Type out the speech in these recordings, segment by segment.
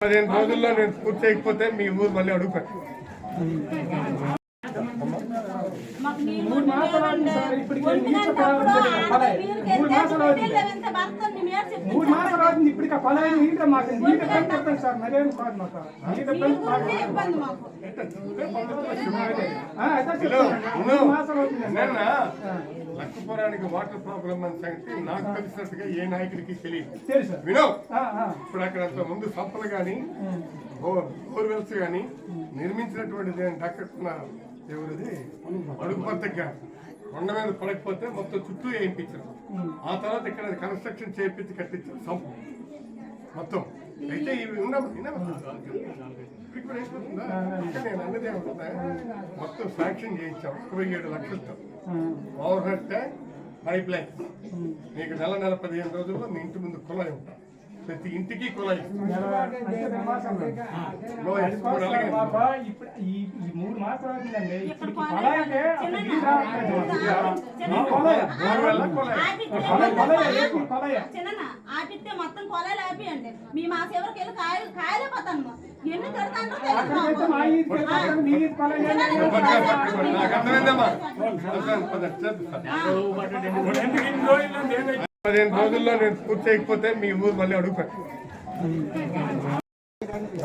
పదిహేను రోజుల్లో నేను పూర్తి చేయకపోతే మీ ఊరు మళ్ళీ అడుగుతాను. మూడు మాసాలు అవుతుంది ఇప్పటికి పలాయన పొలాన్ని మాకు నీళ్ళు ఇబ్బంది చెప్పండి సార్ మరేం కాదు మాకు నీళ్ళు నీళ్ళు మూడు మాసాలు అవుతుంది నిన్న వాటర్ ప్రాబ్లం అని సంగతి నాకు తెలిసినట్టుగా ఏ నాయకుడికి తెలియదు వినో ఇప్పుడు అక్కడ అంత ముందు సంపలు కానీ బోర్వెల్స్ కానీ నిర్మించినటువంటి డాక్టర్ ఎవరిది అడుగు పద్ధతిగా కొండ మీద పడకపోతే మొత్తం చుట్టూ వేయించారు ఆ తర్వాత ఇక్కడ కన్స్ట్రక్షన్ చేయించి కట్టించారు సంప మొత్తం అయితే ఇవి ఉన్నాం ఇప్పుడు నేను అన్నది మొత్తం శాంక్షన్ చేయించాం ఇరవై ఏడు లక్షలతో overhead tank pipeline మీకు నెల నెల పదిహేను రోజుల్లో మీ ఇంటి ముందు కుళాయి ఉంటాం ప్రతి ఇంటికి కొలాయి ఆపితే మొత్తం కొలాయిలు ఆపియండి మీ మా చివరికి వెళ్ళి కాయలు కాయలే పోతాను ఎన్ని చేద్దాం. పదిహేను రోజుల్లో నేను పూర్తి చేయకపోతే మీ ఊరు మళ్ళీ అడుగుతాను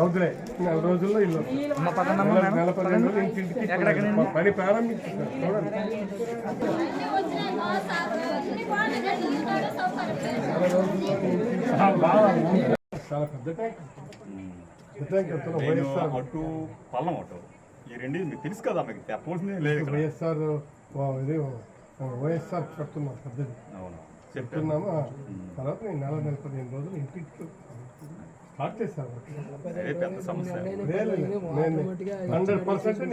అవుతులే. నెల రోజుల్లో ఇల్లు నెల నెల పదిహేను రోజులు ఇంటింటికి మా పని ప్రారంభించారు. చూడండి. చాలా పెద్ద ట్యాంక్. పెద్ద ట్యాంక్ ఎత్తున నేను వైఎస్ఆర్. అటు పల్లం అటు. ఈ రెండు మీకు తెలుసు కదా మీకు. చెప్పవలసిందే లేదు వైఎస్ఆర్ ఇది వైఎస్ఆర్ కడుతున్నాం పెద్దది. అవును. చెప్తున్నాము తర్వాత నేను నెల నెల పదిహేను రోజులు ఇంటికి పెద్ద సమస్య. Hundred percent